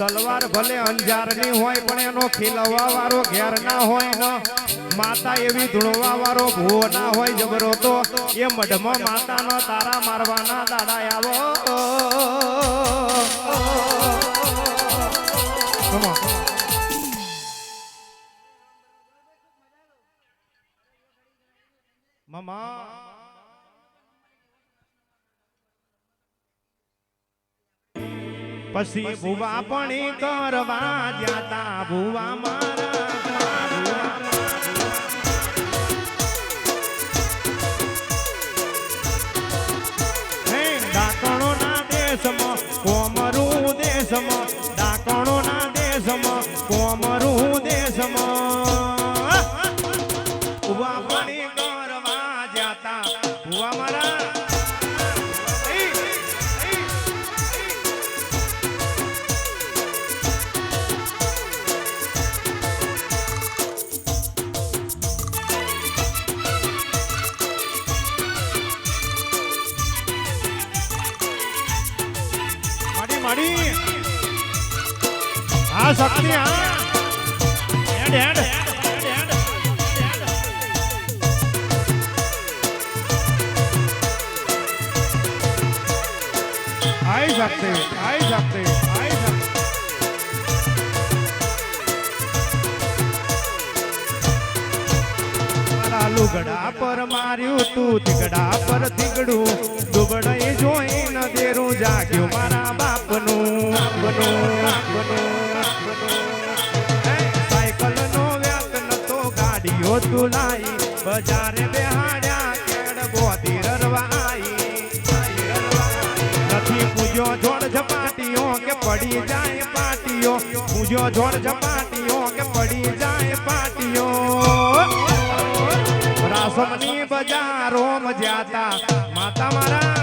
તલવાર ભલે અંજારની હોય, પણ એનો ખીલવા વાળો ઘેર ના હોય ને. માતા એવી ધૂળવા વાળો ભૂવો ના હોય, જબરો તો. એ મઢમાં માતાનો તારા મારવાના દાડા આવો. મામા પછી ભુવા પણ કરવા જતા ભુવા મારા ભુવા આઈ શક્તિ आई આઈ શક્તિ મારા લુગડા પર માર્યું તું થીગડા પર થીગડું દુબડે જોઈ ન દેરું જાગ્યું મારા બાપનું બાપનું બાપનું હે, સાયકલનો વ્યાત નતો ગાડીઓ તુલાઈ બજારે બેહાડ્યા કેડ ગોતી રરવા આઈ. પૂજ્યો જોડ ઝપાટીઓ કે પડી જાય પાટીઓ. પૂજો જોડ ઝપાટીઓ કે પડી જાય પાટીઓ. રાસમની બજારો મજાતા. માતા મારા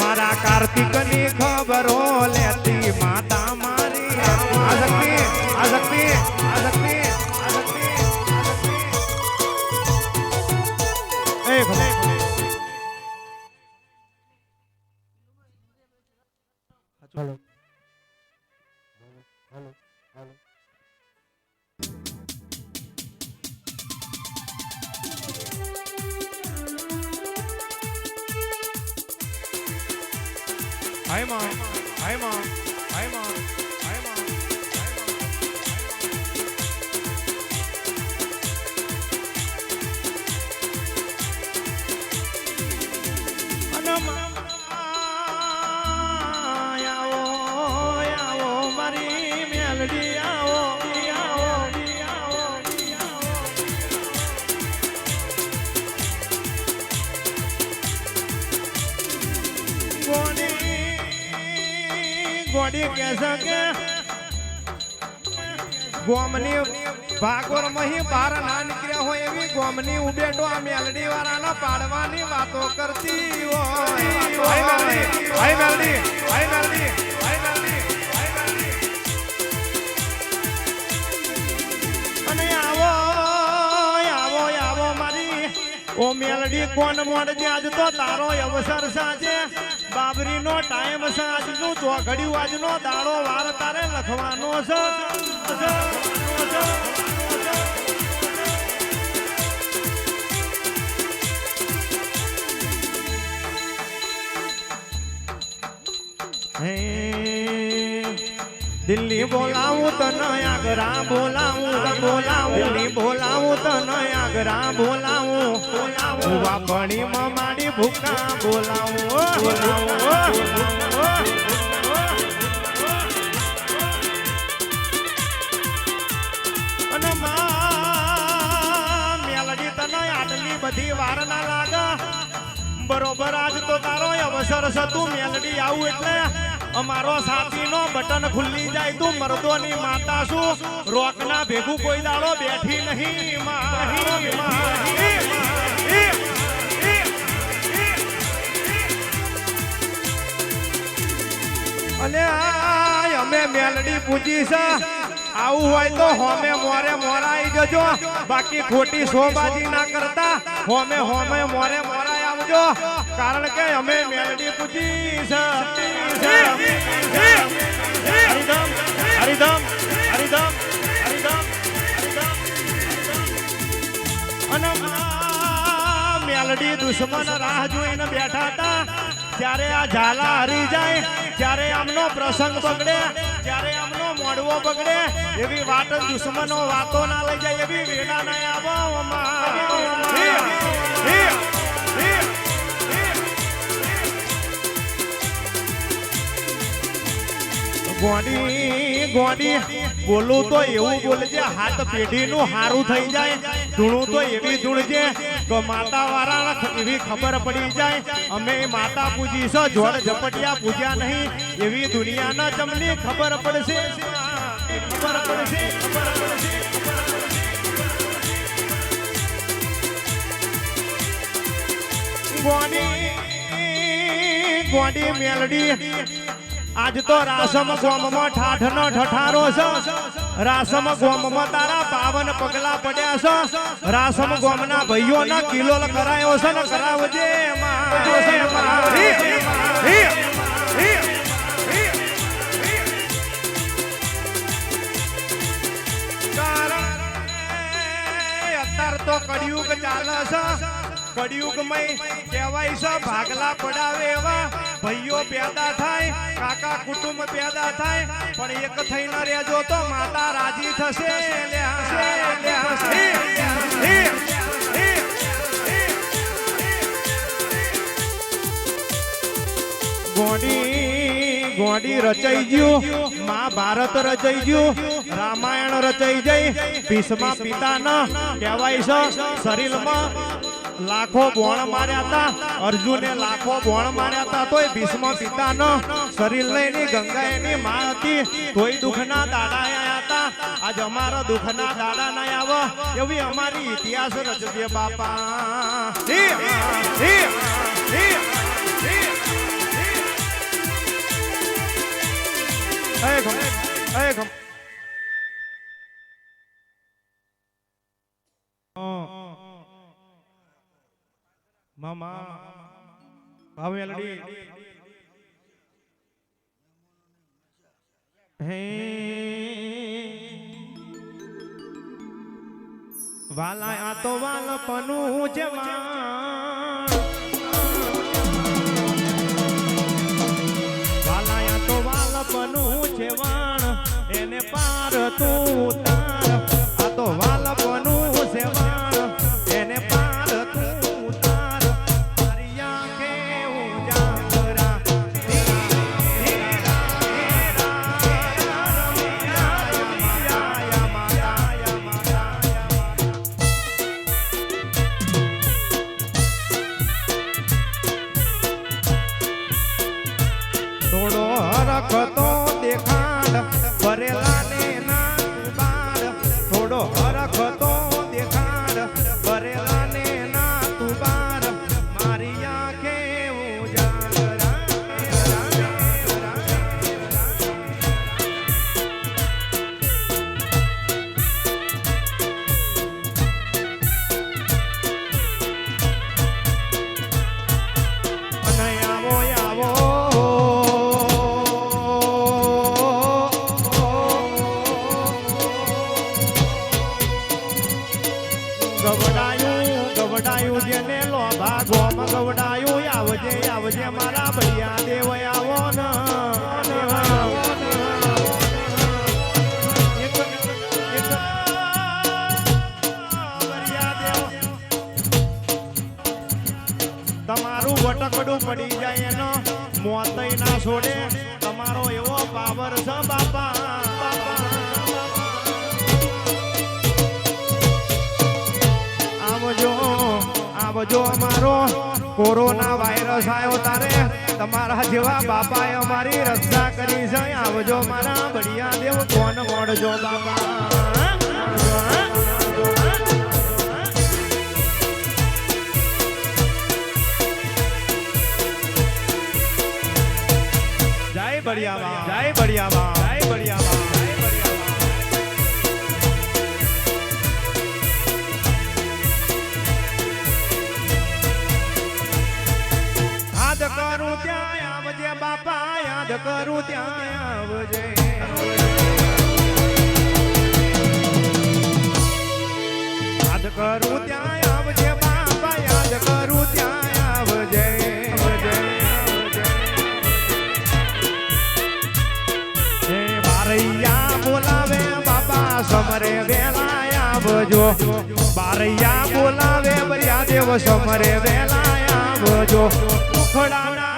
મારા કાર્તિક મારા. ખબરો લેતી માતા મારી. આ શક્તિ આ શક્તિ આ શક્તિ. ગોડી કહેશે ગોમની ભાગોર મહી બહાર ના નીકળ્યા હોય એવી ગોમની ઉબેટો આ મેલડી વાળાના પાડવાની વાતો કરતી હોય. મેલડી મેલડી ઓ મેલડી કોણ મોડ આજ તો તારો અવસર સાજે. બાબરીનો ટાઈમ છે. આજનું ચોઘડિયું આજનો દાડો વાર તારે લખવાનો છે. દિલ્હી બોલાવું તને આગરા બોલાવું બોલાવું દિલ્હી બોલાવું તને આગરા બોલાવું બોલાવું વાપણી માં માડી ભૂકા બોલાવું બોલાવું અને માં મેલડી તને આટલી બધી વાર ના બરોબર આજ તો તારો અવસર છે તું મેલડી આવું એટલે અમારો સાથીનો બટન ખુલ્લી જાય, તું મરદોની માતા શું રોકના ભેગું કોઈ દાડો બેઠી નહીં. અને અમે મેલડી પૂજી છે. આવું હોય તો હોમે મોરે મોરાઈ જજો. બાકી ખોટી શોબાજી ના કરતા, હોમે હોમે મોરે મોરાઈ આવજો. કારણ કે અમે મેલડી પૂજી હરિધમ હરિધમ હરિધમ હરિધમ અને મેલડી દુશ્મન રાહ જોઈને બેઠા હતા. ત્યારે આ ઝાલા હરી જાય, ત્યારે આમનો પ્રસંગ બગડે, ત્યારે આમનો મોડવો બગડે. એવી વાત દુશ્મનો વાતો ના લઈ જાય, એવી વેડા ના આવો. ગોડી ગોડી, બોલું તો એવું બોલજે હાથ પેઢીનું હારું થઈ જાય, ધૂણું તો એવી ધૂણજે તો માતા વાળા એવી ખબર પડી જાય, અમે માતા પૂજીશો જોડ ઝપટિયા પૂજ્યા નહીં, એવી દુનિયાના જમની ખબર પડશે ખબર પડશે ખબર પડશે. ગોડી ગોડી મેલડી આજ તો રાસમ ગોમમાં ઠાઠ નો ઠઠારો છે. રાસમ ગોમમાં તારા પાવન પગલા પડ્યા છે. રાસમ ગોમના ભાઈઓ ના કિલો કરાયો છે ને કરાવજે અત્યાર તો કડિયુગ ચાલે છે. કડિયુગમય કહેવાય છે ભાગલા પડાવે એવા. ભાઈઓ પેદા થાય, કાકા કુટુંબ પેદા થાય, પણ એક થઈને રહેજો તો માતા રાજી થશે. ગોડી ગોડી રચાઈ ગયું મહાભારત રચાઈ ગયું, રામાયણ રચાઈ જઈ ભીષ્મ પિતાના કહેવાય છે, શરીરમાં લાખો બોણ માર્યા હતા અર્જુને લાખો બોણ માર્યા હતા તોય ભીષ્મ પિતાનો શરીર લઈને ગંગા એની માં હતી, તોય દુઃખના દાડા આયા હતા આજ અમારા દુઃખના દાડા ના આવો, એવી અમારી ઇતિહાસ રચજે બાપા. હે. મામા ભાવેલડી હે. વાલા, આ તો વાલ. પનું જવાન વાલાયા તો વાલપનું છે વાણ એને પાર તું ગવડાયું ગવડાયું જેને લોભા ગોમ ગવડાયું આવજે આવજે મારા ભૈયા દેવ આવો ન. તમારું વટકડું પડી જાય એનો મોતય ના છોડે. તમારો એવો પાવર છે બાપા, આવજો અમારો. કોરોના વાયરસ આવ્યો તારે. તમારા જેવા બાપાએ અમારી રક્ષા કરી છે આવજો મારા બળિયા દેવ. કોણ મોડજો બાપા. આવજો. બારૈયા બોલાવે બરિયા દેવ સમરે વેલા આવજો. મુખડાના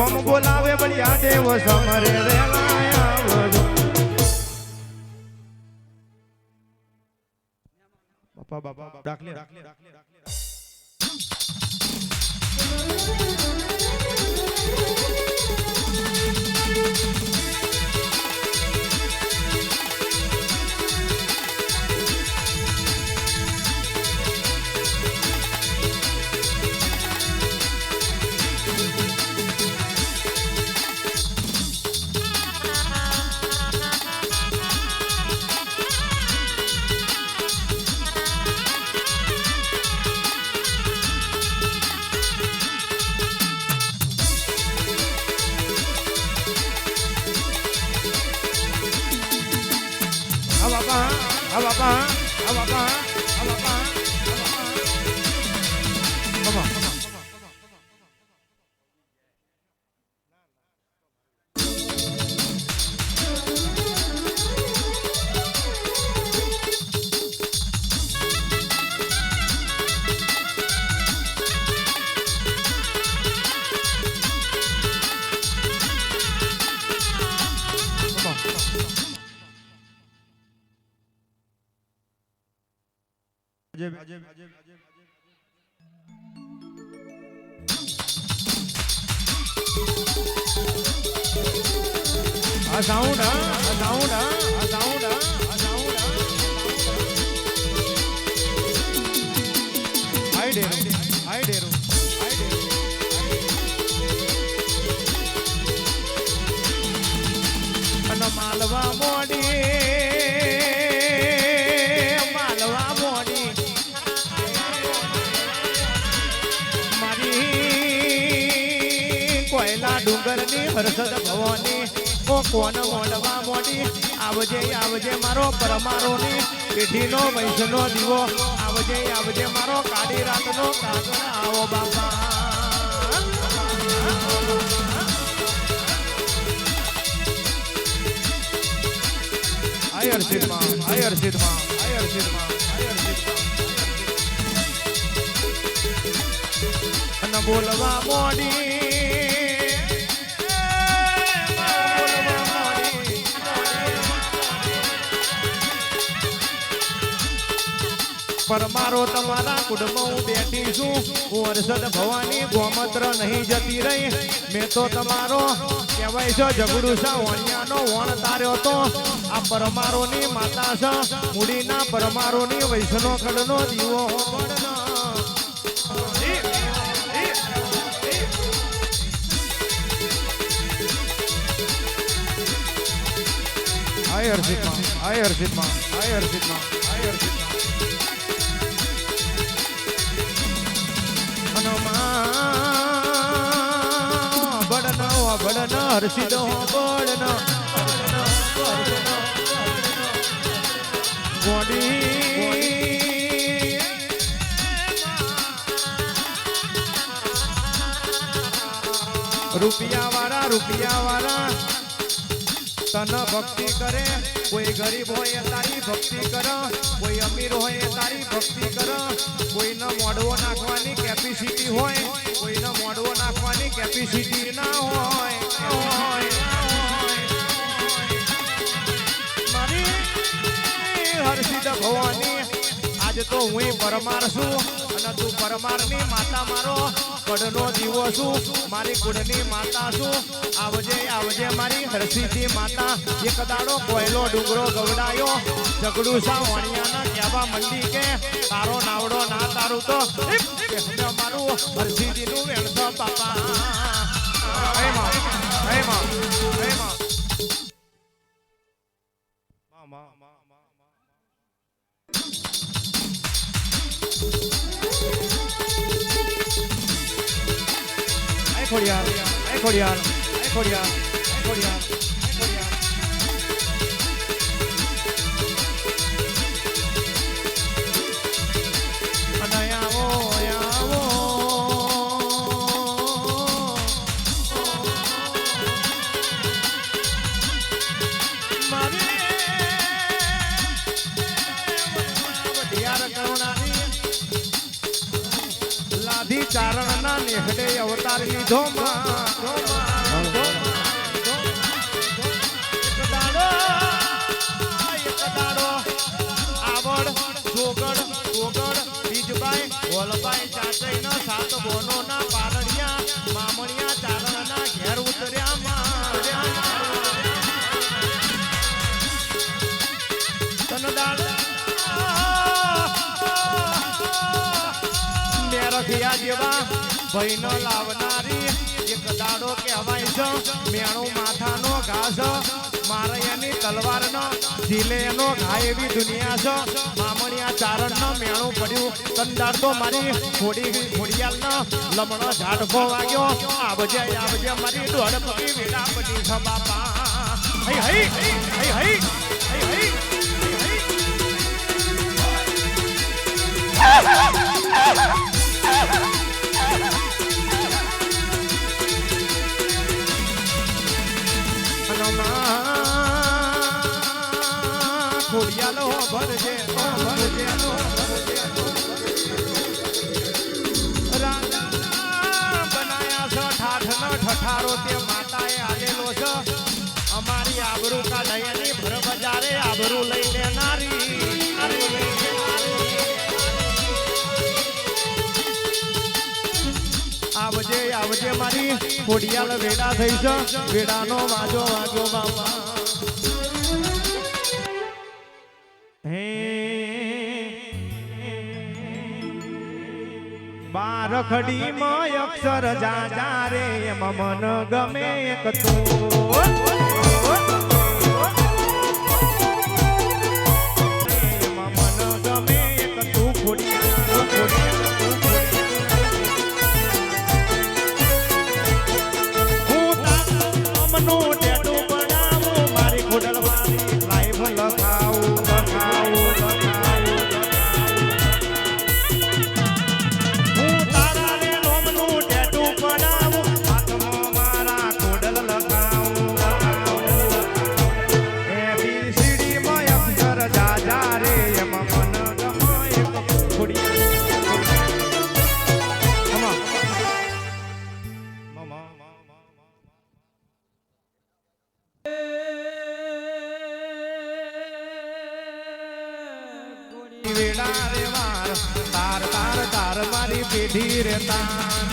ગોમ બોલાવે બળિયા દેવ સમરે આવજો બાપા રાખલે રાખલે હા હર્ષદ ભવાની ઓ કોન મોડવા મોડી. આવજે આવજે મારો પરમારોની પેઢીનો વૈષ્ણો દીવો. આવજે આવજે મારો કાળી રાતનો કાગળ આવો બાપા. આય હર્ષિતમાં આય હર્ષિતમાં આય હર્ષિતમાં આય હર્ષિતમાં અને બોલવા મોડી. પરમારો તમારા કુટુંબમાં હું બેઠી છું. હું હર્ષદ ભવાની ગોમત્ર નહીં જતી રહી. મેં તો તમારો, કહેવાય છે છે, વણિયાનો વણ તાર્યો તો. આ પરમારોની માતા છે, મૂડીના પરમારોની વૈષ્ણો કડનો દીવો. હાય હર્ષિતમાં હાય હર્ષિતમાં હાય હર્ષિતમાં હાય હર્ષિતમાં. હનુમાન બળન બળન હર્ષિત હો બળન. ગોડી. રૂપિયા વાળા રૂપિયા વાળા તન ભક્તિ કરે. કોઈ ગરીબ હોય તારી ભક્તિ કર, કોઈ અમીર હોય તારી ભક્તિ કર કોઈને મોડવો નાખવાની કેપેસિટી હોય કોઈને મોડવો નાખવાની કેપેસિટી ના હોય. હર્ષિત ભવાની, આજ તો હું પરમાર છું અને તું પરમારની માતા મારો કડનો દીવો છું, મારી કુળની માતા છું. આવજે આવજે મારી હરસીથી માતા. એક દાડો કોયલો ડુંગરો ગવડાયો. ઝઘડું સા વણિયાના કહેવા મંડી કે, તારો નાવડો ના તારું તો. મારું હરસીજીનું વેણસો, બાપા. હે માં હે માં હે માં માં માં માં Ay, Don't. જેવા ભઈનો લાવનારી એક દાડો કહેવાય છે, મેણું માથાનો ઘાસ, મારે એની તલવારનો ઝીલે એનો ઘા એવી દુનિયા છે. મામણિયા ચારણનો મેણું પડ્યું કંદાર તો મારી ખોડી ખોડિયાલનો લમણો ઝાડફો વાગ્યો. આવજે આવજે, મારી દોડ પડી પડી છે, બાપા. હઈ હઈ હઈ હઈ હઈ હઈ હઈ. ખોડિયાલો ભરજે ભરજે રાજા બનાયા છે, ઠાઠનો ઠઠારો તે માતાએ આલેલો છે. અમારી આબરૂ કાઢાયાની ભર. આવજે આવજે મારી ખોડિયાલ વેડા થઈ છે. વેડાનો વાજો વાજો બાપા બારમાં અક્ષર જા જા રે એમ મન ગમે એક તું. મન ગમે એક તું. ખોડિયાલ, તાર.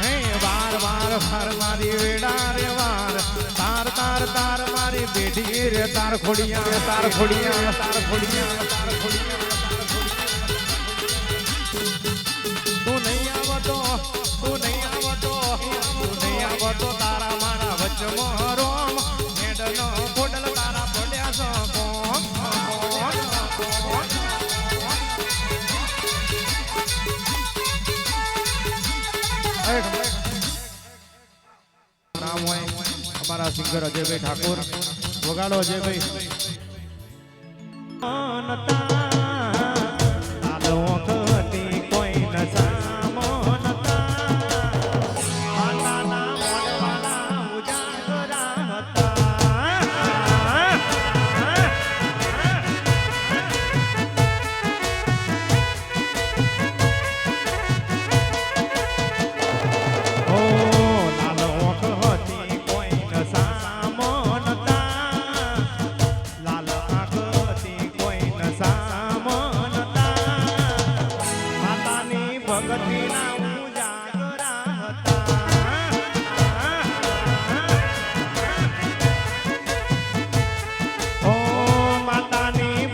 હે વાર વાર વાર મારી વેડા રે વાર તાર તાર તાર મારી પેઢી રે તાર ખોડિયા તાર ખોડિયા તાર ખોડિયા તાર ખોડિયા તું નહીં આવતો, તું નહીં આવતો, તું નહીં આવતો તારા મારા વચમાં અમારા સિંગર અજયભાઈ ઠાકોર વગાડો અજયભાઈ.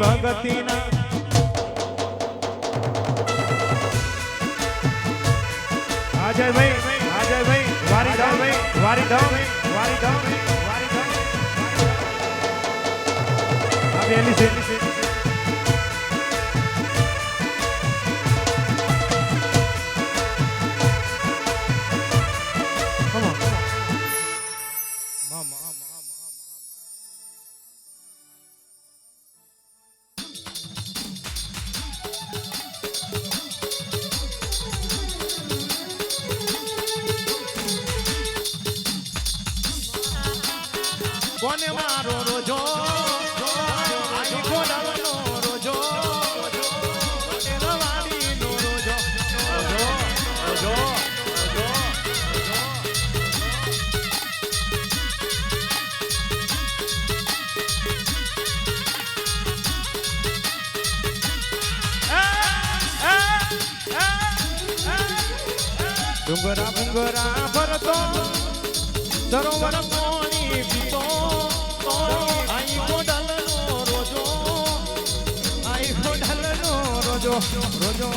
માતાની ભગતીના અજયભાઈ અજયભાઈ વારી ધામ વારી ધામ વારી ધામ વારી ધામ આ બેલી છે ડુંગરા ભૂંગરા ભરતો, સરોવર પાણી પીતો આઈ ગોડલ નો રોજો, આઈ ગોડલ નો રોજો રોજો.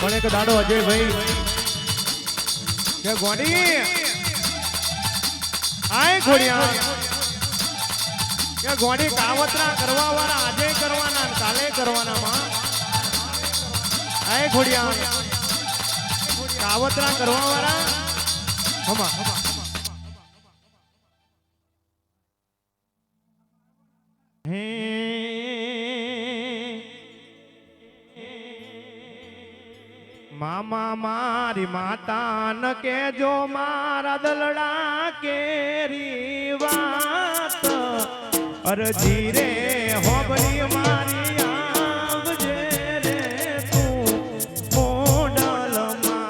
પણ એક દાડો અજયભાઈ, કે ગોડી? આય ઘોડિયા. કે ઘોડી કાવતરા કરવા વાળા આજે કરવાના કાલે કરવાના માં આય ઘોડિયા. કાવતરા કરવા વાળા હમા મામા મારી માતા ન કેજો મારા દલડા કેરી વાત અરજી રે, હોબળી મારી આવજે રે તું, મોડલમાં.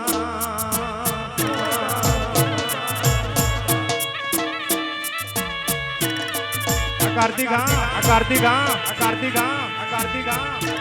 કાર્તિકા આ કાર્તિકા આ કાર્તિકા આ કાર્તિકા આ. કાર્તિકા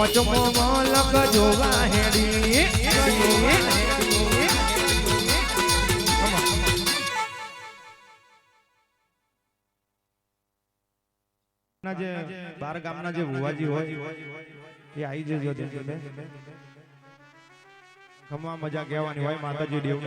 પોચમો મલક જોવા જે ગામના જે ભુવાજી હોય, એ આવી જજો ખમવા મજા કહેવાની હોય માતાજી દેવ